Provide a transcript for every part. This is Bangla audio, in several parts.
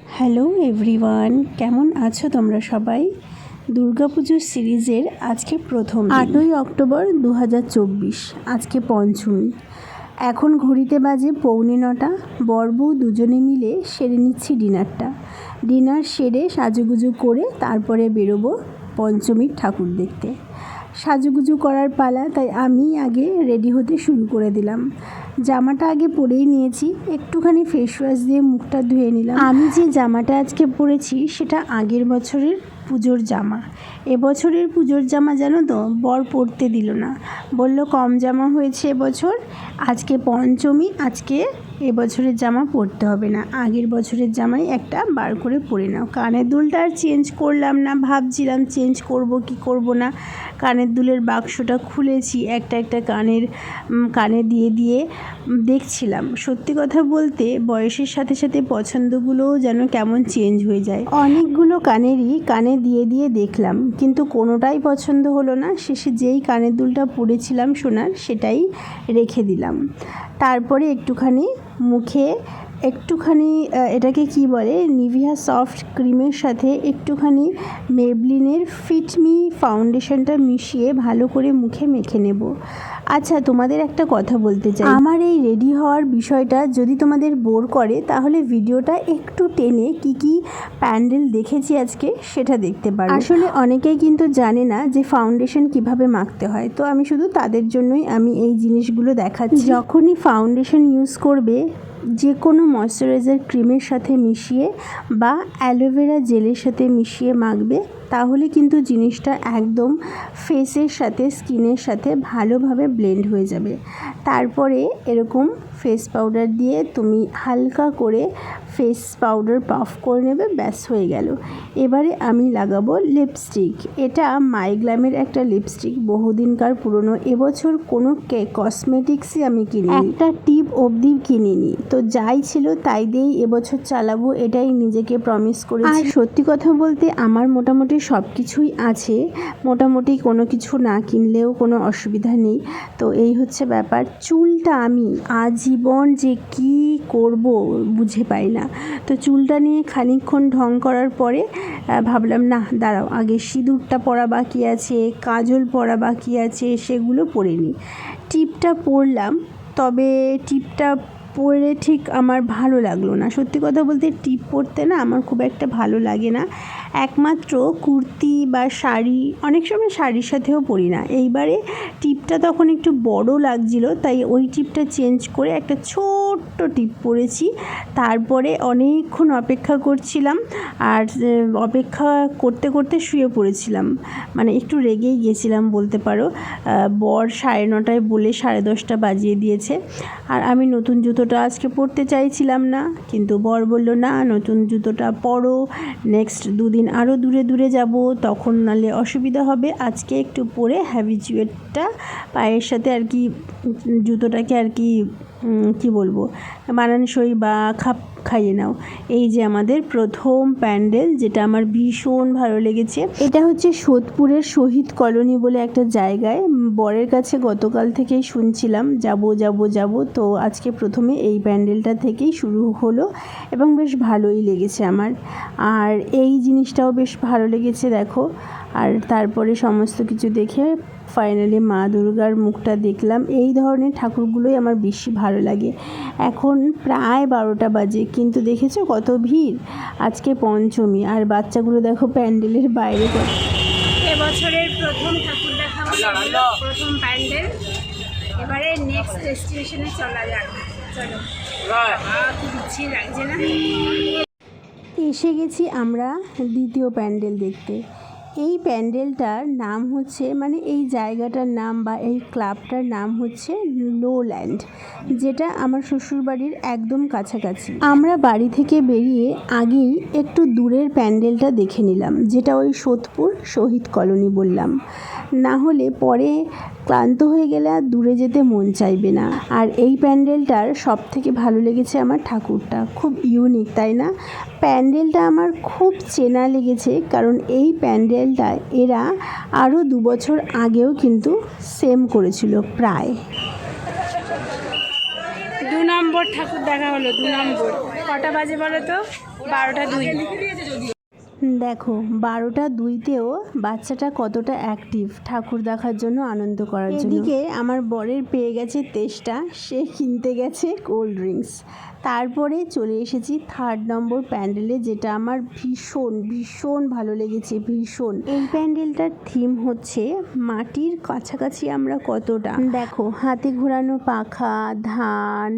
হ্যালো এভরিওয়ান, কেমন আছো তোমরা সবাই? দুর্গাপুজোর সিরিজের আজকে প্রথম আটই অক্টোবর দু হাজার চব্বিশ, আজকে পঞ্চমী। এখন ঘড়িতে বাজে পৌনে নটা বরবউ দুজনে মিলে সেরে নিচ্ছি ডিনারটা। ডিনার সেরে সাজুগুজু করে তারপরে বেরোবো পঞ্চমীর ঠাকুর দেখতে। সাজুগুজু করার পালা, তাই আমি আগে রেডি হতে শুরু করে দিলাম। জামাটা আগে পরেই নিয়েছি, একটুখানি ফেস ওয়াশ দিয়ে মুখটা ধুয়ে নিলাম। আমি যে জামাটা আজকে পরেছি, সেটা আগের বছরের পুজোর জামা। এবছরের পুজোর জামা জানো তো, বর পরতে দিল না। বলল, কম জামা হয়েছে এবছর আজকে পঞ্চমী, আজকে এবছরের জামা পরতে হবে না। আগের বছরের জামাই একটা বার করে পরে নাও। কানের দুলটা আর চেঞ্জ করলাম না। ভাবছিলাম চেঞ্জ করব কি করব না। কানের দুলের বাক্সটা খুলেছি। একটা একটা কানের কানে দিয়ে দিয়ে দেখছিলাম। সত্যি কথা বলতে বয়সের সাথে সাথে পছন্দগুলোও যেন কেমন চেঞ্জ হয়ে যায়। অনেকগুলো কানেরই কানে দিয়ে দিয়ে দেখলাম। কিন্তু কোনোটাই পছন্দ হলো না। শেষে যেই কানের দুলটা পরেছিলাম সোনার, সেটাই রেখে দিলাম। তারপরে একটুখানি মুখে একটুখানি এটাকে কি বলে? নিভিয়া সফট ক্রিমের সাথে একটুখানি মেবলিনের ফিটমি ফাউন্ডেশনটা মিশিয়ে ভালো করে মুখে মেখে নেব। আচ্ছা তোমাদের একটা কথা বলতে চাই। আমার এই রেডি হওয়ার বিষয়টা যদি তোমাদের বোর করে, তাহলে ভিডিওটা একটু টেনে কি কি প্যান্ডেল দেখেছি আজকে সেটা দেখতে পারো। আসলে অনেকেই কিন্তু জানে না যে ফাউন্ডেশন কীভাবে মাখতে হয়। তো আমি শুধু তাদের জন্যই আমি এই জিনিসগুলো দেখাচ্ছি। যখনই ফাউন্ডেশন ইউজ করবে যে কোনো ময়শ্চারাইজার ক্রিমের সাথে মিশিয়ে বা অ্যালোভেরা জেলের সাথে মিশিয়ে মাখবে। তাহলে কিন্তু জিনিসটা একদম ফেসের সাথে স্কিনের সাথে ভালোভাবে ব্লেন্ড হয়ে যাবে। তারপরে এরকম ফেস পাউডার দিয়ে তুমি হালকা করে ফেস পাউডার পাফ করে নেবে ব্যাস হয়ে গেল। এবারে আমি লাগাবো লিপস্টিক এটা মাইগ্ল্যামের একটা লিপস্টিক বহুদিনকার পুরনো। এবছর কোনো কে কসমেটিক্সই আমি কিনি একটা টিপ অবধি কিনিনি। তো যাই ছিল তাই দিয়েই এবছর চালাবো এটাই নিজেকে প্রমিস করেছি। আর সত্যি কথা বলতে আমার মোটামুটি সব কিছুই আছে। মোটামুটি কোনো কিছু না কিনলেও কোনো অসুবিধা নেই। তো এই হচ্ছে ব্যাপার। চুলটা আমি আজীবন যে কি করব বুঝে পাই না। তো চুলটা নিয়ে খানিকক্ষণ ঢং করার পরে ভাবলাম, না, দাঁড়াও, আগে সিঁদুরটা পরা বাকি আছে, কাজল পরা বাকি আছে, সেগুলো পরে নিই। টিপটা পরলাম, তবে টিপটা পরে ঠিক আমার ভালো লাগল না। সত্যি কথা বলতে টিপ পরতে না আমার খুব একটা ভালো লাগে না। একমাত্র কুর্তি বা শাড়ি, অনেক সময় শাড়ির সাথেও পরি না। এইবারে টিপটা তখন একটু বড় লাগছিল, তাই ওই টিপটা চেঞ্জ করে একটা ছোট্ট টিপ পরেছি। তারপরে অনেকক্ষণ অপেক্ষা করছিলাম আর অপেক্ষা করতে করতে শুয়ে পড়েছিলাম। মানে একটু রেগেই গেছিলাম বলতে পারো। বর সাড়ে নটায় বলে সাড়ে দশটা বাজিয়ে দিয়েছে। আর আমি নতুন জুতোটা আজকে পরতে চাইছিলাম না, কিন্তু বর বলল, না, নতুন জুতোটা পরো নেক্সট দুদিন আরও দূরে দূরে যাব, তখন নালে অসুবিধা হবে। আজকে একটু পরে হ্যাবিচুয়েটটা পায়ের সাথে আর কি, জুতোটাকে আর কি কি বলব? মানানসই বা খাপ খাইয়ে নাও। এই যে আমাদের প্রথম প্যান্ডেল, যেটা আমার ভীষণ ভালো লেগেছে। এটা হচ্ছে সোদপুরের শহীদ কলোনি বলে একটা জায়গায়। বরের কাছে গতকাল থেকেই শুনছিলাম, যাব যাব যাব। তো আজকে প্রথমে এই প্যান্ডেলটা থেকেই শুরু হলো এবং বেশ ভালোই লেগেছে আমার। আর এই জিনিসটাও বেশ ভালো লেগেছে, দেখো। আর তারপরে সমস্ত কিছু দেখে ফাইনালি মা দুর্গার মুখটা দেখলাম। এই ধরনের ঠাকুরগুলোই আমার বেশি ভালো লাগে। এখন প্রায় বারোটা বাজে কিন্তু দেখেছ কত ভিড়? আজকে পঞ্চমী আর বাচ্চাগুলো দেখো প্যান্ডেলের বাইরে কত এবছরের প্রথম ঠাকুর দেখা হলো প্রথম প্যান্ডেল। এবারে নেক্সট ডেস্টিনেশনে চলা যাক। চলো। লাগছে না। এসে গেছি আমরা দ্বিতীয় প্যান্ডেল দেখতে। এই প্যান্ডেলটার নাম হচ্ছে মানে এই জায়গাটার নাম বা এই ক্লাবটার নাম হচ্ছে লোল্যান্ড, যেটা আমার শ্বশুরবাড়ির একদম কাছাকাছি। আমরা বাড়ি থেকে বেরিয়ে আগেই একটু দূরের প্যান্ডেলটা দেখে নিলাম, যেটা ওই সোদপুর শহীদ কলোনি বললাম। না হলে পরে ক্লান্ত হয়ে গেলে আর দূরে যেতে মন চাইবে না। আর এই প্যান্ডেলটার সব থেকে ভালো লেগেছে আমার ঠাকুরটা। খুব ইউনিক তাই না? প্যান্ডেলটা আমার খুব চেনা লেগেছে কারণ এই প্যান্ডেলটা এরা আরও দু বছর আগেও কিন্তু সেম করেছিল, প্রায়। দু নম্বর ঠাকুর দেখা হলো, দু নম্বর। কটা বাজে বলো তো? বারোটা দুই। দেখো, বারোটা দুইতেও বাচ্চাটা কতটা অ্যাক্টিভ ঠাকুর দেখার জন্য, আনন্দ করার জন্য। এদিকে আমার বরের পেয়ে গেছে তেষ্টা, সে কিনতে গেছে কোল্ড ড্রিঙ্কস তারপরে চলে এসেছি থার্ড নম্বর প্যান্ডেলে যেটা আমার ভীষণ ভীষণ ভালো লেগেছে, ভীষণ। এই প্যান্ডেলটার থিম হচ্ছে মাটির কাছাকাছি আমরা কতটা। দেখো, হাতে ঘোরানো পাখা, ধান,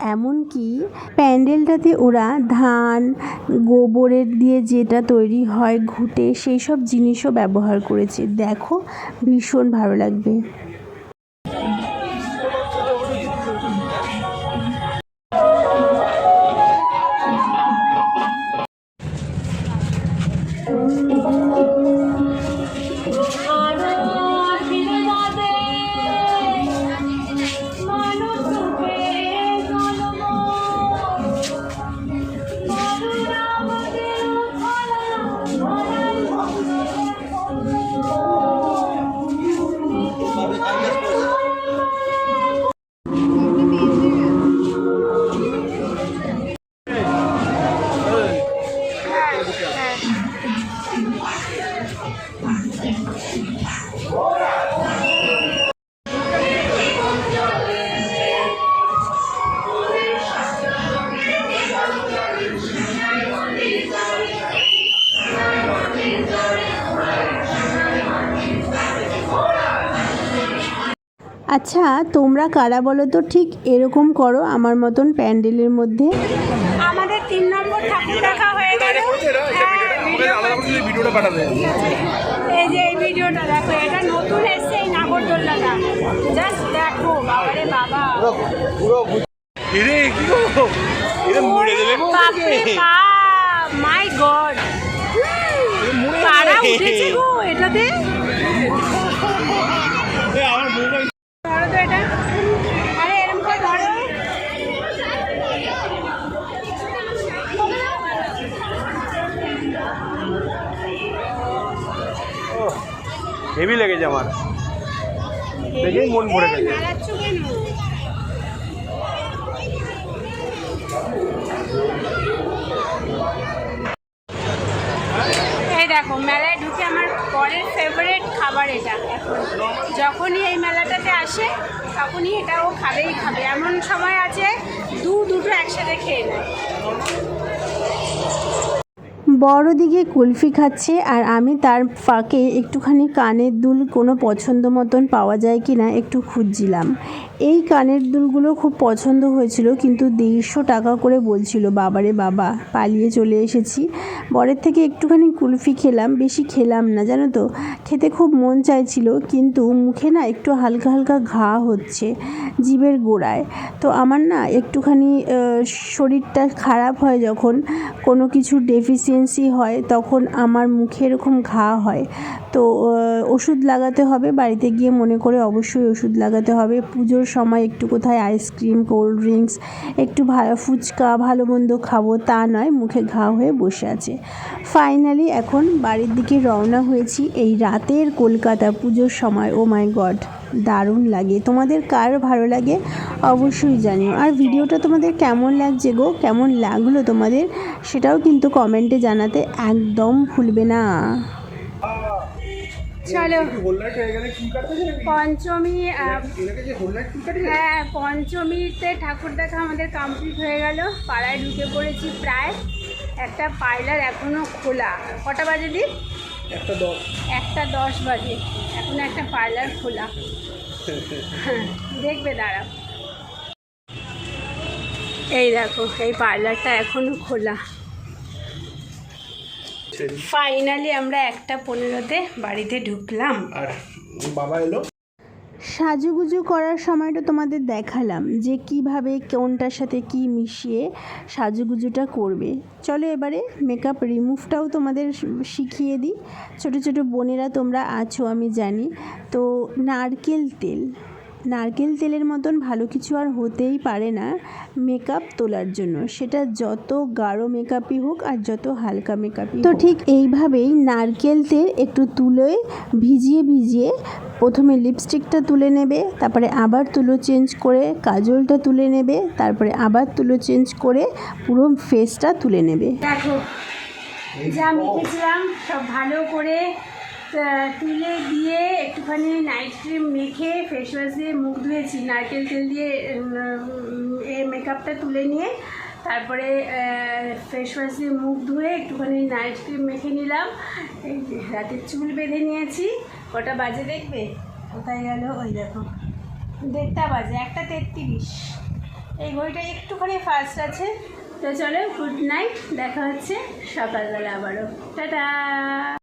এমনকি প্যান্ডেলটাতে ওরা ধান, গোবরের দিয়ে যেটা তৈরি হয়, ঘুটে, সেই সব জিনিসও ব্যবহার করেছে। দেখো, ভীষণ ভালো লাগবে। আচ্ছা তোমরা কারা বলো তো? ঠিক এরকম করো আমার মতন প্যান্ডেলের মধ্যে। আমাদের তিন নম্বর ঠাকুর দেখা হয়ে গেল। হ্যাঁ, এই যে এই ভিডিওটা দেখো এটা নতুন এসছে এই নাগরদোল্লাটা জাস্ট দেখো বাবারে বাবা। মাই গড কারা উঠেছে গো এটাতে এ, আমার বউটা ধরো তো এটা আরে এরকম করে ধরো হেভি লেগেছে আমার। দেখেই মন ভরে গেছে। দেখো, মেলায় ঢুকে আমার পরের ফেভারিট খাবার এটা। যখনই এই মেলাটাতে আসে, তখনই এটা ও খাবেই খাবে। এমন সময় আছে দু দুটো একসাথে খেয়ে নেয়। বড় দিকে কুলফি খাচ্ছে আর আমি তার ফাঁকে একটুখানি কানের দুল কোনো পছন্দ মতন পাওয়া যায় কি না একটু খুঁজছিলাম। এই কানের দুলগুলো খুব পছন্দ হয়েছিল, কিন্তু দেড়শো টাকা করে বলছিল, বাবারে বাবা, পালিয়ে চলে এসেছি। বরের থেকে একটুখানি কুলফি খেলাম, বেশি খেলাম না, জানো তো? খেতে খুব মন চাইছিল, কিন্তু মুখে না একটু হালকা হালকা ঘা হচ্ছে জিভের গোড়ায়। তো আমার না একটুখানি শরীরটা খারাপ হয় যখন কোনো কিছু ডেফিসিয়েন্সি হয়, তখন আমার মুখে এরকম ঘা হয়। তো ওষুধ লাগাতে হবে, বাড়িতে গিয়ে মনে করে অবশ্যই ওষুধ লাগাতে হবে। পুজোর সময় একটু কোথায় আইসক্রিম কোল্ড ড্রিঙ্কস একটু ভালো ফুচকা, ভালো মন্দ খাব তা নয়, মুখে ঘা হয়ে বসে আছে। ফাইনালি এখন বাড়ির দিকে রওনা হয়েছি এই রাতের কলকাতা পুজোর সময়। ও মাই গড দারুণ লাগে। তোমাদের কার ভালো লাগে অবশ্যই জানিও। আর ভিডিওটা তোমাদের কেমন লাগছে গো? কেমন লাগল তোমাদের? সেটাও কিন্তু কমেন্টে জানাতে একদম ভুলবে না। চলো। পঞ্চমী হ্যাঁ পঞ্চমীতে ঠাকুর দেখা আমাদের কমপ্লিট হয়ে গেল। পাড়ায় ঢুকে পড়েছি প্রায়। একটা পার্লার এখনও খোলা। কটা বাজে দি একটা দশ। একটা দশ বাজে। এখন একটা পার্লার খোলা। হ্যাঁ, দেখবে দাঁড়াও। এই দেখো এই পার্লারটা এখনও খোলা। ফাইনালি আমরা একটা পনেরোতে বাড়িতে ঢুকলাম। আর বাবা এলো। সাজুগুজু করার সময়টা তোমাদের দেখালাম যে কীভাবে কোনটার সাথে কি মিশিয়ে সাজুগুজুটা করবে। চলো এবারে মেকআপ রিমুভটাও তোমাদের শিখিয়ে দিই। ছোট ছোট বোনেরা তোমরা আছো আমি জানি। তো নারকেল তেল। নারকেল তেলের মতন ভালো কিছু আর হতেই পারে না মেকআপ তোলার জন্য। সেটা যত গাঢ় মেকআপই হোক আর যত হালকা মেকআপই তো ঠিক এইভাবেই নারকেল তেল একটু তুলে ভিজিয়ে ভিজিয়ে প্রথমে লিপস্টিকটা তুলে নেবে তারপরে আবার তুলো চেঞ্জ করে কাজলটা তুলে নেবে তারপরে আবার তুলো চেঞ্জ করে পুরো ফেসটা তুলে নেবে। দেখো যা মেখেছিলাম সব ভালো করে তুলে দিয়ে একটুখানি নাইট ক্রিম মেখে ফেস ওয়াশ দিয়ে মুখ ধুয়েছি নারকেল তেল দিয়ে এ মেকআপটা তুলে নিয়ে তারপরে ফেস ওয়াশ দিয়ে মুখ ধুয়ে একটুখানি নাইট ক্রিম মেখে নিলাম। এই রাতের চুল বেঁধে নিয়েছি। কটা বাজে দেখবে? কোথায় গেল? ওই দেখো। দেড়টা বাজে একটা তেত্রিশ। এই ঘড়িটা একটুখানি ফাস্ট আছে। তো চলো গুড নাইট দেখা হচ্ছে সকালবেলা আবারও। টাটা!